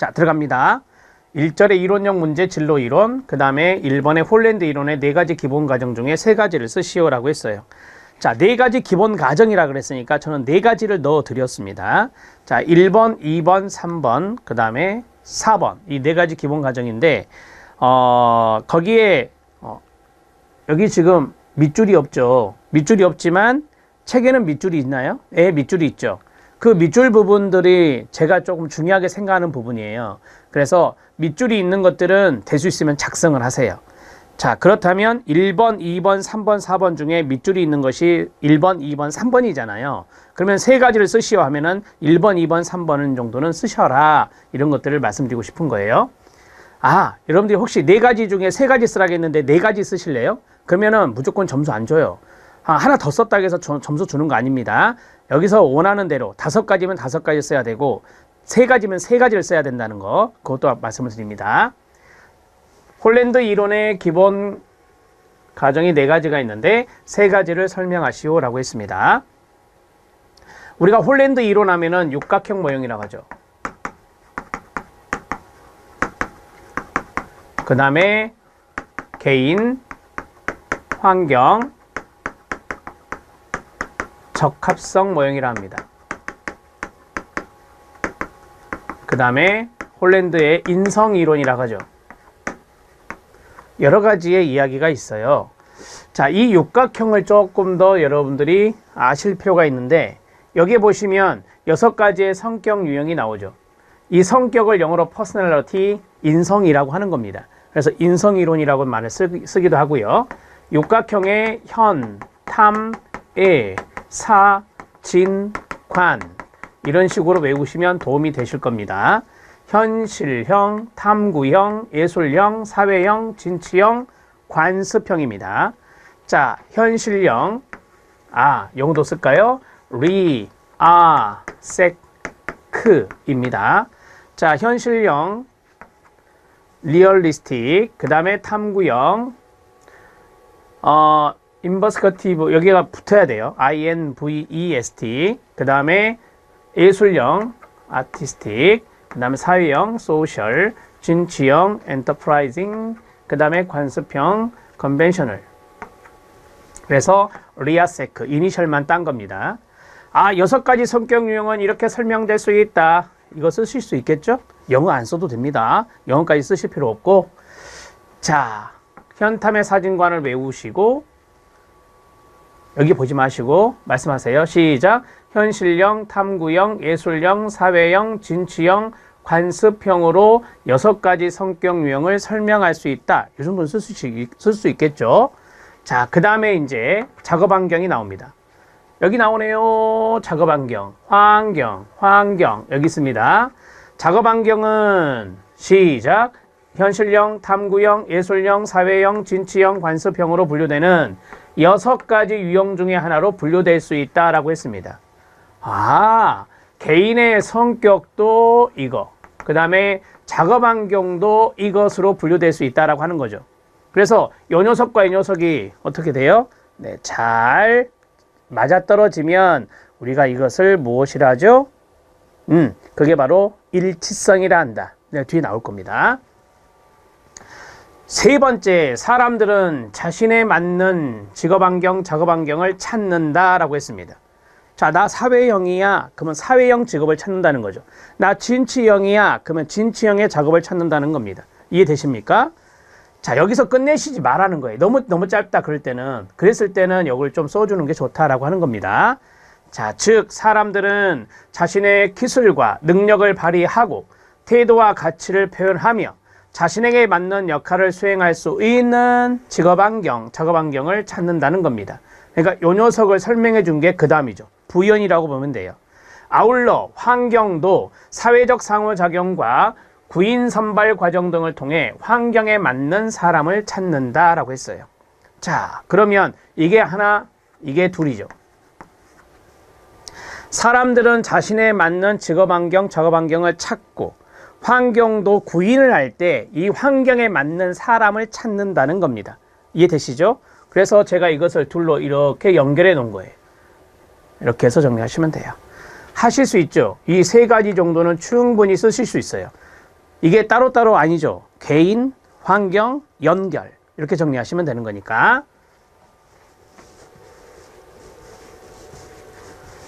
자, 들어갑니다. 1절의 이론형 문제 진로 이론, 그 다음에 1번의 홀랜드 이론의 네 가지 기본 과정 중에 세 가지를 쓰시오라고 했어요. 자, 네 가지 기본 과정이라 그랬으니까 저는 네 가지를 넣어 드렸습니다. 자, 1번, 2번, 3번, 그 다음에 4번. 이 네 가지 기본 과정인데, 어, 거기에, 어, 여기 지금 밑줄이 없죠. 밑줄이 없지만 책에는 밑줄이 있나요? 예, 밑줄이 있죠. 그 밑줄 부분들이 제가 조금 중요하게 생각하는 부분이에요. 그래서 밑줄이 있는 것들은 될 수 있으면 작성을 하세요. 자, 그렇다면 1번, 2번, 3번, 4번 중에 밑줄이 있는 것이 1번, 2번, 3번이잖아요. 그러면 세 가지를 쓰시오 하면은 1번, 2번, 3번 정도는 쓰셔라. 이런 것들을 말씀드리고 싶은 거예요. 아, 여러분들이 혹시 네 가지 중에 세 가지 쓰라겠는데 네 가지 쓰실래요? 그러면은 무조건 점수 안 줘요. 아, 하나 더 썼다고 해서 저- 점수 주는 거 아닙니다. 여기서 원하는 대로 다섯 가지면 다섯 가지 써야 되고 세 가지면 세 가지를 써야 된다는 거 그것도 말씀을 드립니다. 홀랜드 이론의 기본 가정이 네 가지가 있는데 세 가지를 설명하시오라고 했습니다. 우리가 홀랜드 이론 하면은 육각형 모형이라고 하죠. 그 다음에 개인, 환경, 적합성 모형이라 합니다. 그 다음에 홀랜드의 인성 이론이라고 하죠. 여러 가지의 이야기가 있어요. 자, 이 육각형을 조금 더 여러분들이 아실 필요가 있는데 여기에 보시면 여섯 가지의 성격 유형이 나오죠. 이 성격을 영어로 personality, 인성이라고 하는 겁니다. 그래서 인성 이론이라고 말을 쓰, 쓰기도 하고요. 육각형의 현, 탐, 애, 사, 진, 관 이런 식으로 외우시면 도움이 되실 겁니다. 현실형, 탐구형, 예술형, 사회형, 진취형, 관습형입니다. 자, 현실형. 아, 영어도 쓸까요? 리, 아, 색, 크입니다. 자, 현실형, 리얼리스틱, 그 다음에 탐구형, 어, 인버스커티브, 여기가 붙어야 돼요. I-N-V-E-S-T. 그 다음에 예술형, 아티스틱, 그 다음에 사회형, 소셜, 진취형, 엔터프라이징, 그 다음에 관습형, 컨벤셔널. 그래서 리아세크, 이니셜만 딴 겁니다. 아, 여섯 가지 성격 유형은 이렇게 설명될 수 있다. 이거 쓰실 수 있겠죠? 영어 안 써도 됩니다. 영어까지 쓰실 필요 없고. 자, 현탐의 사진관을 외우시고, 여기 보지 마시고, 말씀하세요. 시작. 현실형, 탐구형, 예술형, 사회형, 진취형, 관습형으로 여섯 가지 성격 유형을 설명할 수 있다. 이 정도는 쓸 수, 있겠죠? 자, 그 다음에 이제 작업 환경이 나옵니다. 여기 나오네요. 작업 환경, 환경, 환경. 여기 있습니다. 작업 환경은 시작. 현실형, 탐구형, 예술형, 사회형, 진취형, 관습형으로 분류되는 여섯 가지 유형 중에 하나로 분류될 수 있다라고 했습니다. 아, 개인의 성격도 이거. 그 다음에 작업 환경도 이것으로 분류될 수 있다라고 하는 거죠. 그래서 요 녀석과 이 녀석이 어떻게 돼요? 네, 잘 맞아떨어지면 우리가 이것을 무엇이라 하죠? 음, 그게 바로 일치성이라 한다. 네, 뒤에 나올 겁니다. 세 번째, 사람들은 자신에 맞는 직업 환경, 작업 환경을 찾는다라고 했습니다. 자, 나 사회형이야. 그러면 사회형 직업을 찾는다는 거죠. 나 진취형이야. 그러면 진취형의 작업을 찾는다는 겁니다. 이해되십니까? 자, 여기서 끝내시지 말라는 거예요. 너무, 너무 짧다, 그럴 때는. 그랬을 때는 이걸 좀 써주는 게 좋다라고 하는 겁니다. 자, 즉, 사람들은 자신의 기술과 능력을 발휘하고 태도와 가치를 표현하며 자신에게 맞는 역할을 수행할 수 있는 직업 환경, 작업 환경을 찾는다는 겁니다. 그러니까 요 녀석을 설명해 준 게 그 다음이죠. 부연이라고 보면 돼요. 아울러 환경도 사회적 상호작용과 구인 선발 과정 등을 통해 환경에 맞는 사람을 찾는다라고 했어요. 자, 그러면 이게 하나, 이게 둘이죠. 사람들은 자신에 맞는 직업 환경, 작업 환경을 찾고 환경도 구인을 할 때 이 환경에 맞는 사람을 찾는다는 겁니다. 이해되시죠? 그래서 제가 이것을 둘로 이렇게 연결해 놓은 거예요. 이렇게 해서 정리하시면 돼요. 하실 수 있죠. 이 세 가지 정도는 충분히 쓰실 수 있어요. 이게 따로따로 아니죠. 개인, 환경, 연결. 이렇게 정리하시면 되는 거니까.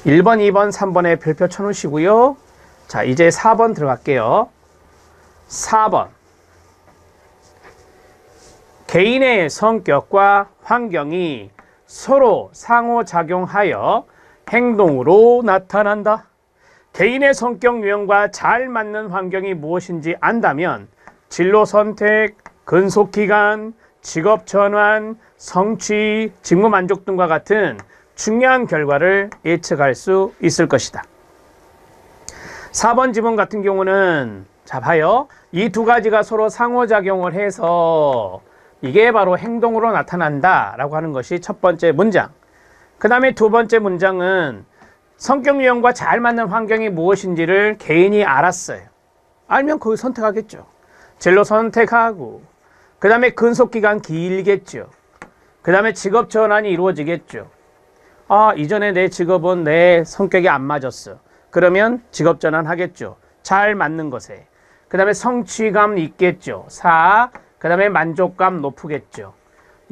1번, 2번, 3번에 별표 쳐놓으시고요. 자, 이제 4번 들어갈게요. 4번. 개인의 성격과 환경이 서로 상호작용하여 행동으로 나타난다. 개인의 성격 유형과 잘 맞는 환경이 무엇인지 안다면 진로 선택, 근속 기간, 직업 전환, 성취, 직무 만족 등과 같은 중요한 결과를 예측할 수 있을 것이다. 4번 지문 같은 경우는 자 봐요. 이 두 가지가 서로 상호작용을 해서 이게 바로 행동으로 나타난다 라고 하는 것이 첫 번째 문장. 그 다음에 두 번째 문장은 성격 유형과 잘 맞는 환경이 무엇인지를 개인이 알았어요. 알면 거기 선택하겠죠. 진로 선택하고 그 다음에 근속 기간 길겠죠. 그 다음에 직업 전환이 이루어지겠죠. 아 이전에 내 직업은 내 성격이 안 맞았어. 그러면 직업 전환 하겠죠. 잘 맞는 것에. 그 다음에 성취감 있겠죠. 4. 그 다음에 만족감 높으겠죠.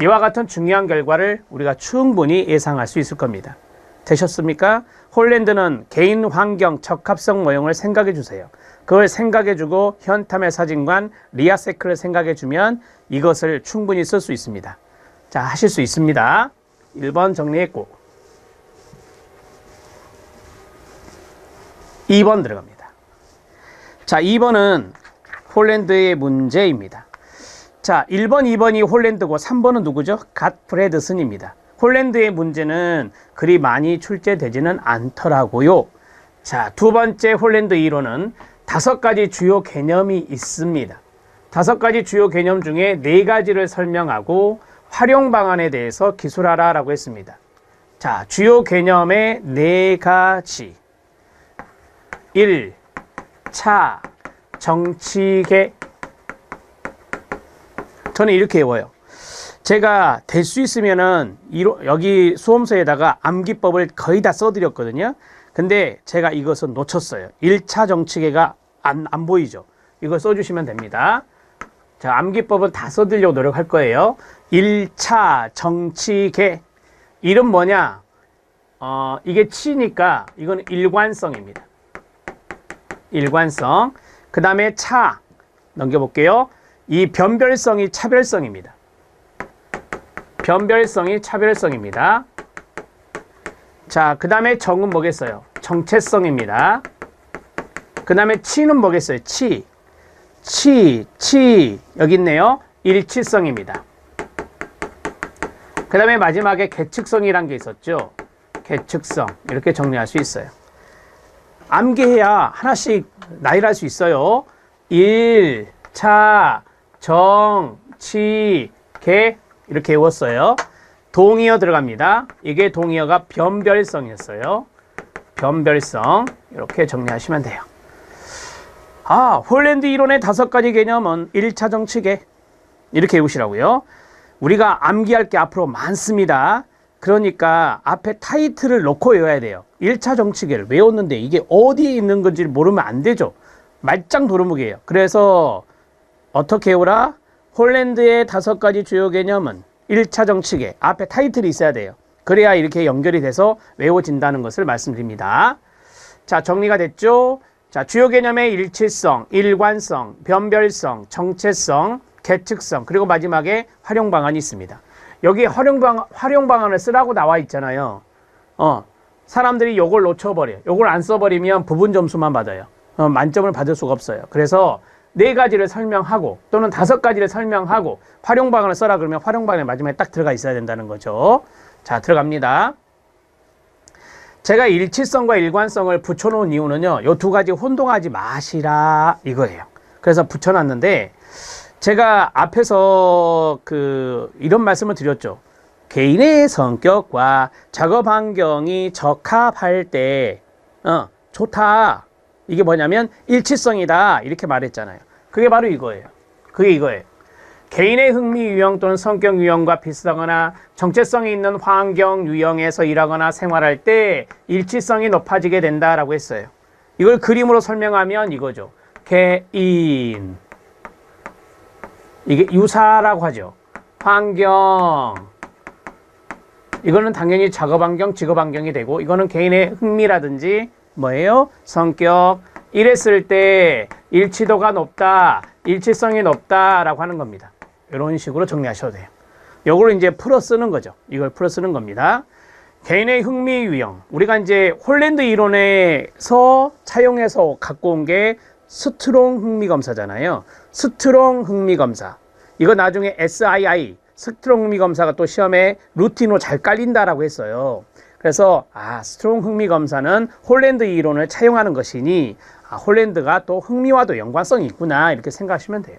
이와 같은 중요한 결과를 우리가 충분히 예상할 수 있을 겁니다. 되셨습니까? 홀랜드는 개인 환경 적합성 모형을 생각해 주세요. 그걸 생각해 주고 현탐의 사진관 리아세크를 생각해 주면 이것을 충분히 쓸 수 있습니다. 자, 하실 수 있습니다. 1번 정리했고 2번 들어갑니다. 자, 2번은 홀랜드의 문제입니다. 자, 1번, 2번이 홀랜드고 3번은 누구죠? 갓 프레드슨입니다. 홀랜드의 문제는 그리 많이 출제되지는 않더라고요. 자, 두 번째 홀랜드 이론은 다섯 가지 주요 개념이 있습니다. 다섯 가지 주요 개념 중에 네 가지를 설명하고 활용 방안에 대해서 기술하라 라고 했습니다. 자, 주요 개념의 네 가지. 1. 차, 정치계. 저는 이렇게 외워요. 제가 될 수 있으면은 이로- 여기 수험서에다가 암기법을 거의 다 써드렸거든요. 근데 제가 이것은 놓쳤어요. 1차 정치계가 안, 안 보이죠. 이거 써주시면 됩니다. 자, 암기법은 다 써드리려고 노력할 거예요. 1차 정치계. 이름 뭐냐? 어, 이게 치니까 이건 일관성입니다. 일관성. 그 다음에 차. 넘겨볼게요. 이 변별성이 차별성입니다. 변별성이 차별성입니다. 자, 그 다음에 정은 뭐겠어요? 정체성입니다. 그 다음에 치는 뭐겠어요? 치. 치, 치. 여기 있네요. 일치성입니다. 그 다음에 마지막에 계측성이란 게 있었죠. 계측성. 이렇게 정리할 수 있어요. 암기해야 하나씩 나열할 수 있어요. 일, 차, 정, 치, 개 이렇게 외웠어요. 동의어 들어갑니다. 이게 동의어가 변별성이었어요. 변별성 이렇게 정리하시면 돼요. 아, 홀랜드 이론의 다섯 가지 개념은 1차 정치계 이렇게 외우시라고요. 우리가 암기할 게 앞으로 많습니다. 그러니까 앞에 타이틀을 놓고 외워야 돼요. 1차 정치계를 외웠는데 이게 어디에 있는 건지 를 모르면 안 되죠. 말짱 도루묵이에요. 그래서 어떻게 외우라? 홀랜드의 다섯 가지 주요 개념은 1차 정치계 앞에 타이틀이 있어야 돼요. 그래야 이렇게 연결이 돼서 외워진다는 것을 말씀드립니다. 자, 정리가 됐죠? 자, 주요 개념의 일치성, 일관성, 변별성, 정체성, 계측성, 그리고 마지막에 활용 방안이 있습니다. 여기 활용 방 활용 방안을 쓰라고 나와 있잖아요. 어. 사람들이 요걸 놓쳐버려. 요걸 안 써버리면 부분 점수만 받아요. 어, 만점을 받을 수가 없어요. 그래서 네 가지를 설명하고 또는 다섯 가지를 설명하고 활용 방안을 써라 그러면 활용 방안에 마지막에 딱 들어가 있어야 된다는 거죠. 자, 들어갑니다. 제가 일치성과 일관성을 붙여놓은 이유는요, 요 두 가지 혼동하지 마시라 이거예요. 그래서 붙여놨는데, 제가 앞에서 그, 이런 말씀을 드렸죠. 개인의 성격과 작업 환경이 적합할 때, 어, 좋다. 이게 뭐냐면 일치성이다. 이렇게 말했잖아요. 그게 바로 이거예요. 그게 이거예요. 개인의 흥미 유형 또는 성격 유형과 비슷하거나 정체성이 있는 환경 유형에서 일하거나 생활할 때 일치성이 높아지게 된다라고 했어요. 이걸 그림으로 설명하면 이거죠. 개인. 이게 유사라고 하죠. 환경. 이거는 당연히 작업 환경, 직업 환경이 되고 이거는 개인의 흥미라든지 뭐예요? 성격. 이랬을 때 일치도가 높다, 일치성이 높다라고 하는 겁니다. 이런 식으로 정리하셔도 돼요. 요걸 이제 풀어 쓰는 거죠. 이걸 풀어 쓰는 겁니다. 개인의 흥미 유형. 우리가 이제 홀랜드 이론에서 차용해서 갖고 온 게 스트롱 흥미 검사잖아요. 스트롱 흥미 검사. 이거 나중에 SII 스트롱 흥미 검사가 또 시험에 루틴으로 잘 깔린다라고 했어요. 그래서 아 스트롱 흥미 검사는 홀랜드 이론을 차용하는 것이니 아, 홀랜드가 또 흥미와도 연관성이 있구나 이렇게 생각하시면 돼요.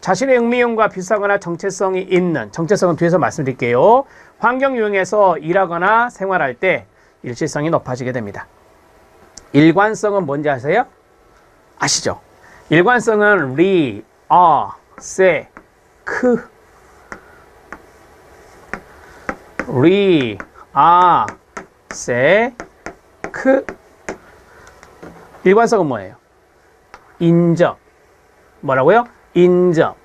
자신의 흥미형과 비슷하거나 정체성이 있는 정체성은 뒤에서 말씀드릴게요. 환경 유형에서 일하거나 생활할 때 일치성이 높아지게 됩니다. 일관성은 뭔지 아세요? 아시죠? 일관성은 리, 어, 세, 크 리, 아, 세, 크 일관성은 뭐예요? 인접 뭐라고요? 인접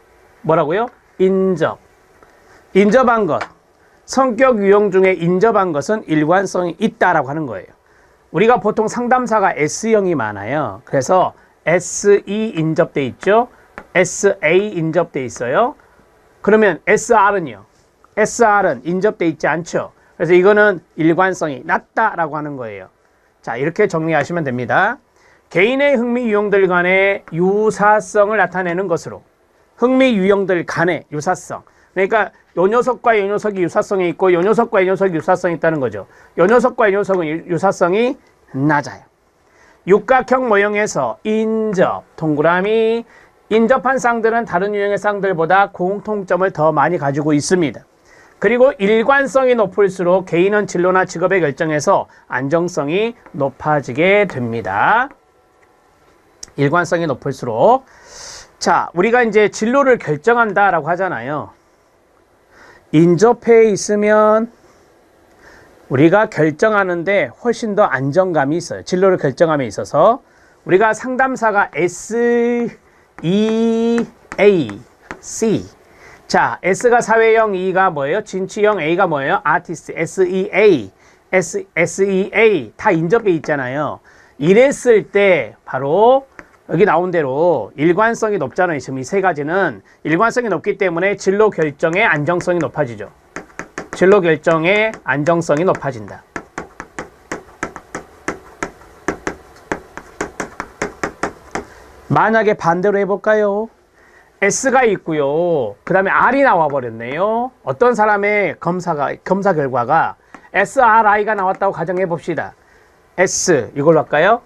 뭐라고요? 인접 인접한 것 성격 유형 중에 인접한 것은 일관성이 있다라고 하는 거예요. 우리가 보통 상담사가 S형이 많아요. 그래서 SE 인접돼 있죠. SA 인접돼 있어요. 그러면 SR은요. SR은 인접돼 있지 않죠. 그래서 이거는 일관성이 낮다라고 하는 거예요. 자, 이렇게 정리하시면 됩니다. 개인의 흥미 유형들 간의 유사성을 나타내는 것으로 흥미 유형들 간의 유사성. 그러니까 요 녀석과 요 녀석이 유사성이 있고 요 녀석과 이 녀석이 유사성이 있다는 거죠. 요 녀석과 이 녀석은 유- 유사성이 낮아요. 육각형 모형에서 인접, 동그라미, 인접한 쌍들은 다른 유형의 쌍들보다 공통점을 더 많이 가지고 있습니다. 그리고 일관성이 높을수록 개인은 진로나 직업의 결정에서 안정성이 높아지게 됩니다. 일관성이 높을수록 자, 우리가 이제 진로를 결정한다라고 하잖아요. 인접해 있으면 우리가 결정하는데 훨씬 더 안정감이 있어요. 진로를 결정함에 있어서 우리가 상담사가 S, E, A, C. 자, S가 사회형, E가 뭐예요? 진취형, A가 뭐예요? 아티스트, S, E, A, S, S, E, A 다 인접해 있잖아요. 이랬을 때 바로 여기 나온 대로 일관성이 높잖아요. 지금 이 세 가지는 일관성이 높기 때문에 진로 결정의 안정성이 높아지죠. 진로 결정의 안정성이 높아진다. 만약에 반대로 해볼까요? S가 있고요. 그 다음에 R이 나와버렸네요. 어떤 사람의 검사가, 검사 결과가 SRI가 나왔다고 가정해 봅시다. S, 이걸로 할까요?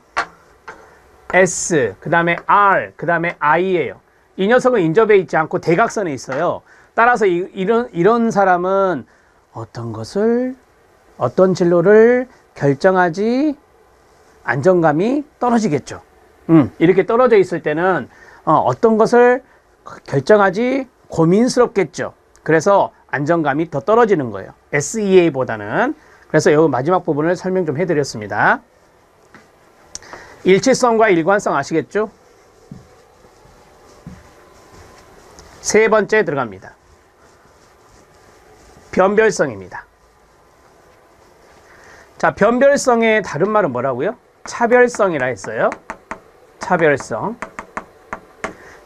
S, 그 다음에 R, 그 다음에 I예요. 이 녀석은 인접해 있지 않고 대각선에 있어요. 따라서 이, 이런, 이런 사람은 어떤 것을, 어떤 진로를 결정하지 안정감이 떨어지겠죠. 음, 이렇게 떨어져 있을 때는 어, 떤 것을 결정하지 고민스럽겠죠. 그래서 안정감이 더 떨어지는 거예요. SEA보다는. 그래서 여기 마지막 부분을 설명 좀 해드렸습니다. 일치성과 일관성 아시겠죠? 세 번째 들어갑니다. 변별성입니다. 자, 변별성의 다른 말은 뭐라고요? 차별성이라 했어요. 차별성.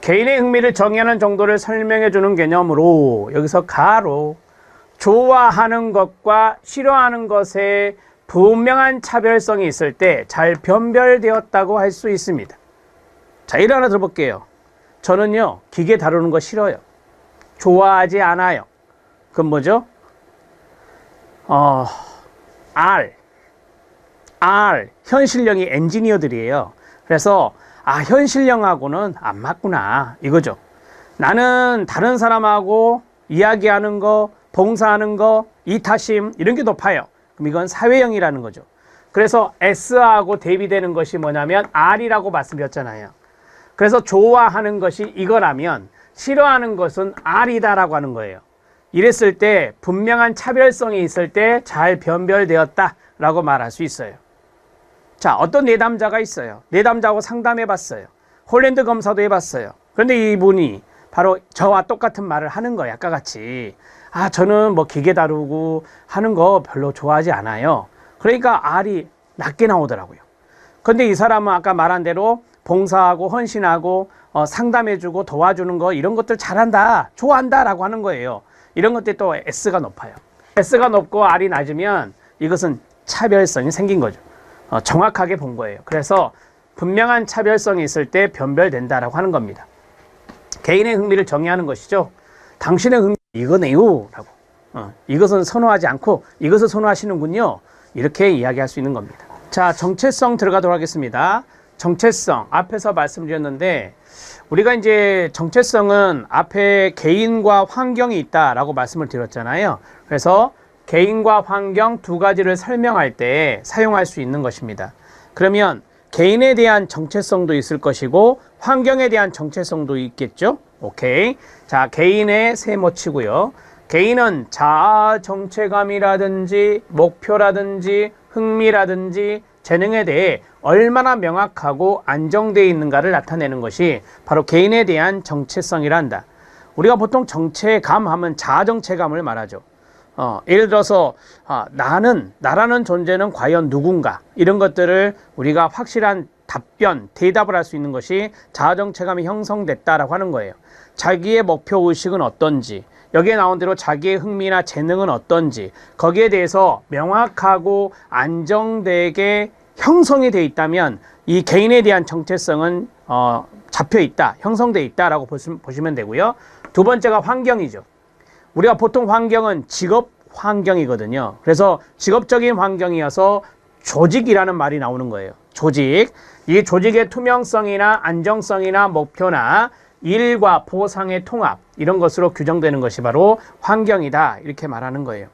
개인의 흥미를 정의하는 정도를 설명해 주는 개념으로 여기서 가로 좋아하는 것과 싫어하는 것에 분명한 차별성이 있을 때 잘 변별되었다고 할 수 있습니다. 자, 일 하나 들어볼게요. 저는요, 기계 다루는 거 싫어요. 좋아하지 않아요. 그건 뭐죠? 어, R. R. 현실형이 엔지니어들이에요. 그래서, 아, 현실형하고는 안 맞구나. 이거죠. 나는 다른 사람하고 이야기하는 거, 봉사하는 거, 이타심, 이런 게 높아요. 그럼 이건 사회형이라는 거죠. 그래서 S하고 대비되는 것이 뭐냐면 R이라고 말씀드렸잖아요. 그래서 좋아하는 것이 이거라면 싫어하는 것은 R이다라고 하는 거예요. 이랬을 때 분명한 차별성이 있을 때 잘 변별되었다 라고 말할 수 있어요. 자, 어떤 내담자가 있어요. 내담자하고 상담해 봤어요. 홀랜드 검사도 해 봤어요. 그런데 이분이 바로 저와 똑같은 말을 하는 거예요. 아까 같이. 아, 저는 뭐 기계 다루고 하는 거 별로 좋아하지 않아요. 그러니까 R이 낮게 나오더라고요. 근데 이 사람은 아까 말한 대로 봉사하고 헌신하고 어, 상담해주고 도와주는 거 이런 것들 잘한다, 좋아한다 라고 하는 거예요. 이런 것들이 또 S가 높아요. S가 높고 R이 낮으면 이것은 차별성이 생긴 거죠. 어, 정확하게 본 거예요. 그래서 분명한 차별성이 있을 때 변별된다라고 하는 겁니다. 개인의 흥미를 정의하는 것이죠. 당신의 흥미 이거네요. 라고. 어, 이것은 선호하지 않고 이것을 선호하시는군요. 이렇게 이야기할 수 있는 겁니다. 자, 정체성 들어가도록 하겠습니다. 정체성 앞에서 말씀드렸는데 우리가 이제 정체성은 앞에 개인과 환경이 있다라고 말씀을 드렸잖아요. 그래서 개인과 환경 두 가지를 설명할 때 사용할 수 있는 것입니다. 그러면 개인에 대한 정체성도 있을 것이고 환경에 대한 정체성도 있겠죠. 오케이. 자, 개인의 세모 치고요. 개인은 자아 정체감이라든지 목표라든지 흥미라든지 재능에 대해 얼마나 명확하고 안정되어 있는가를 나타내는 것이 바로 개인에 대한 정체성이라 한다. 우리가 보통 정체감 하면 자아 정체감을 말하죠. 어, 예를 들어서 아, 나는 나라는 존재는 과연 누군가 이런 것들을 우리가 확실한 답변, 대답을 할 수 있는 것이 자아정체감이 형성됐다라고 하는 거예요. 자기의 목표 의식은 어떤지, 여기에 나온 대로 자기의 흥미나 재능은 어떤지, 거기에 대해서 명확하고 안정되게 형성이 돼 있다면 이 개인에 대한 정체성은 어, 잡혀 있다, 형성돼 있다라고 보시면 되고요. 두 번째가 환경이죠. 우리가 보통 환경은 직업 환경이거든요. 그래서 직업적인 환경이어서 조직이라는 말이 나오는 거예요. 조직. 이 조직의 투명성이나 안정성이나 목표나 일과 보상의 통합 이런 것으로 규정되는 것이 바로 환경이다 이렇게 말하는 거예요.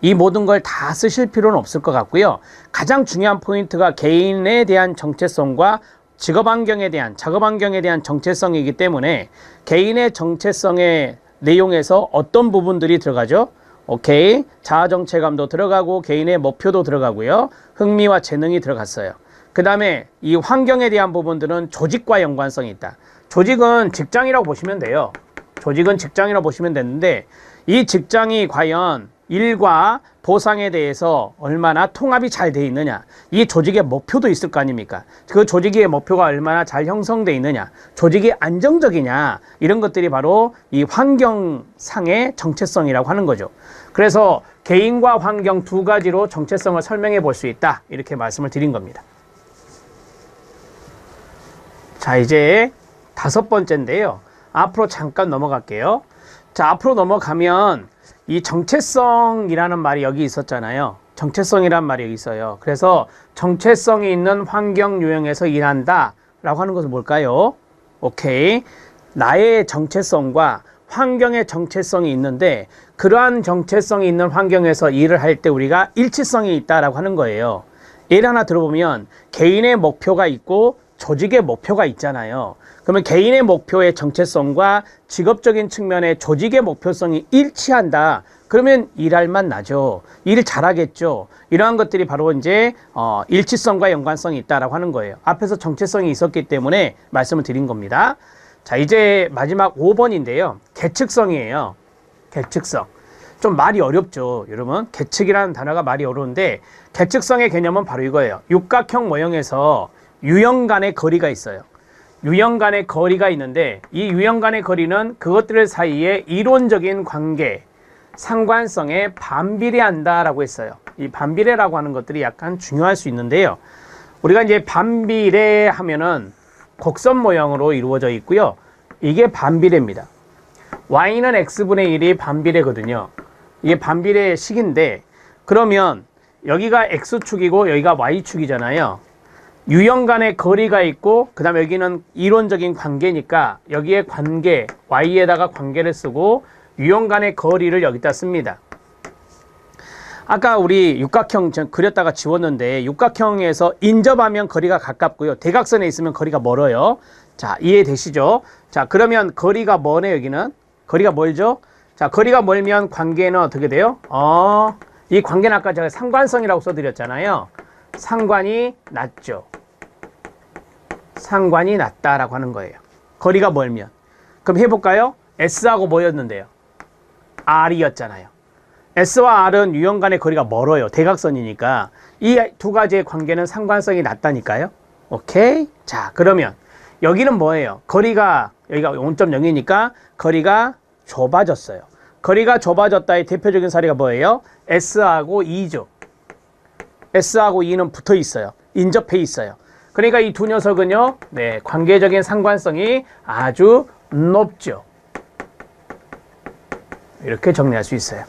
이 모든 걸 다 쓰실 필요는 없을 것 같고요. 가장 중요한 포인트가 개인에 대한 정체성과 직업 환경에 대한 작업 환경에 대한 정체성이기 때문에 개인의 정체성의 내용에서 어떤 부분들이 들어가죠? 오케이. 자아 정체감도 들어가고 개인의 목표도 들어가고요. 흥미와 재능이 들어갔어요. 그 다음에 이 환경에 대한 부분들은 조직과 연관성이 있다. 조직은 직장이라고 보시면 돼요. 조직은 직장이라고 보시면 되는데 이 직장이 과연 일과 보상에 대해서 얼마나 통합이 잘 돼 있느냐. 이 조직의 목표도 있을 거 아닙니까? 그 조직의 목표가 얼마나 잘 형성돼 있느냐. 조직이 안정적이냐. 이런 것들이 바로 이 환경상의 정체성이라고 하는 거죠. 그래서 개인과 환경 두 가지로 정체성을 설명해 볼 수 있다. 이렇게 말씀을 드린 겁니다. 자, 이제 다섯 번째인데요. 앞으로 잠깐 넘어갈게요. 자, 앞으로 넘어가면 이 정체성이라는 말이 여기 있었잖아요. 정체성이란 말이 여기 있어요. 그래서 정체성이 있는 환경 유형에서 일한다 라고 하는 것은 뭘까요? 오케이. 나의 정체성과 환경의 정체성이 있는데 그러한 정체성이 있는 환경에서 일을 할 때 우리가 일치성이 있다라고 하는 거예요. 예를 하나 들어보면 개인의 목표가 있고 조직의 목표가 있잖아요. 그러면 개인의 목표의 정체성과 직업적인 측면의 조직의 목표성이 일치한다. 그러면 일할 만 나죠. 일 잘하겠죠. 이러한 것들이 바로 이제 어, 일치성과 연관성이 있다라고 하는 거예요. 앞에서 정체성이 있었기 때문에 말씀을 드린 겁니다. 자, 이제 마지막 5번인데요. 계측성이에요. 계측성. 좀 말이 어렵죠. 여러분. 계측이라는 단어가 말이 어려운데 계측성의 개념은 바로 이거예요. 육각형 모형에서 유형 간의 거리가 있어요. 유형 간의 거리가 있는데 이 유형 간의 거리는 그것들 사이에 이론적인 관계, 상관성에 반비례한다라고 했어요. 이 반비례라고 하는 것들이 약간 중요할 수 있는데요. 우리가 이제 반비례 하면은 곡선 모형으로 이루어져 있고요. 이게 반비례입니다. y는 x분의 1이 반비례거든요. 이게 반비례 식인데 그러면 여기가 x축이고 여기가 y축이잖아요. 유형 간의 거리가 있고 그 다음에 여기는 이론적인 관계니까 여기에 관계 y에다가 관계를 쓰고 유형 간의 거리를 여기다 씁니다. 아까 우리 육각형 그렸다가 지웠는데 육각형에서 인접하면 거리가 가깝고요. 대각선에 있으면 거리가 멀어요. 자, 이해되시죠? 자, 그러면 거리가 뭐네 여기는? 거리가 멀죠? 자, 거리가 멀면 관계는 어떻게 돼요? 어, 이 관계는 아까 제가 상관성이라고 써드렸잖아요. 상관이 낮죠. 상관이 낮다라고 하는 거예요. 거리가 멀면. 그럼 해볼까요? S하고 뭐였는데요? R이었잖아요. S와 R은 유형 간의 거리가 멀어요. 대각선이니까. 이 두 가지의 관계는 상관성이 낮다니까요. 오케이? 자, 그러면 여기는 뭐예요? 거리가, 여기가 0.0이니까 거리가 좁아졌어요. 거리가 좁아졌다의 대표적인 사례가 뭐예요? S하고 E죠. S하고 E는 붙어 있어요. 인접해 있어요. 그러니까 이 두 녀석은요, 네, 관계적인 상관성이 아주 높죠. 이렇게 정리할 수 있어요.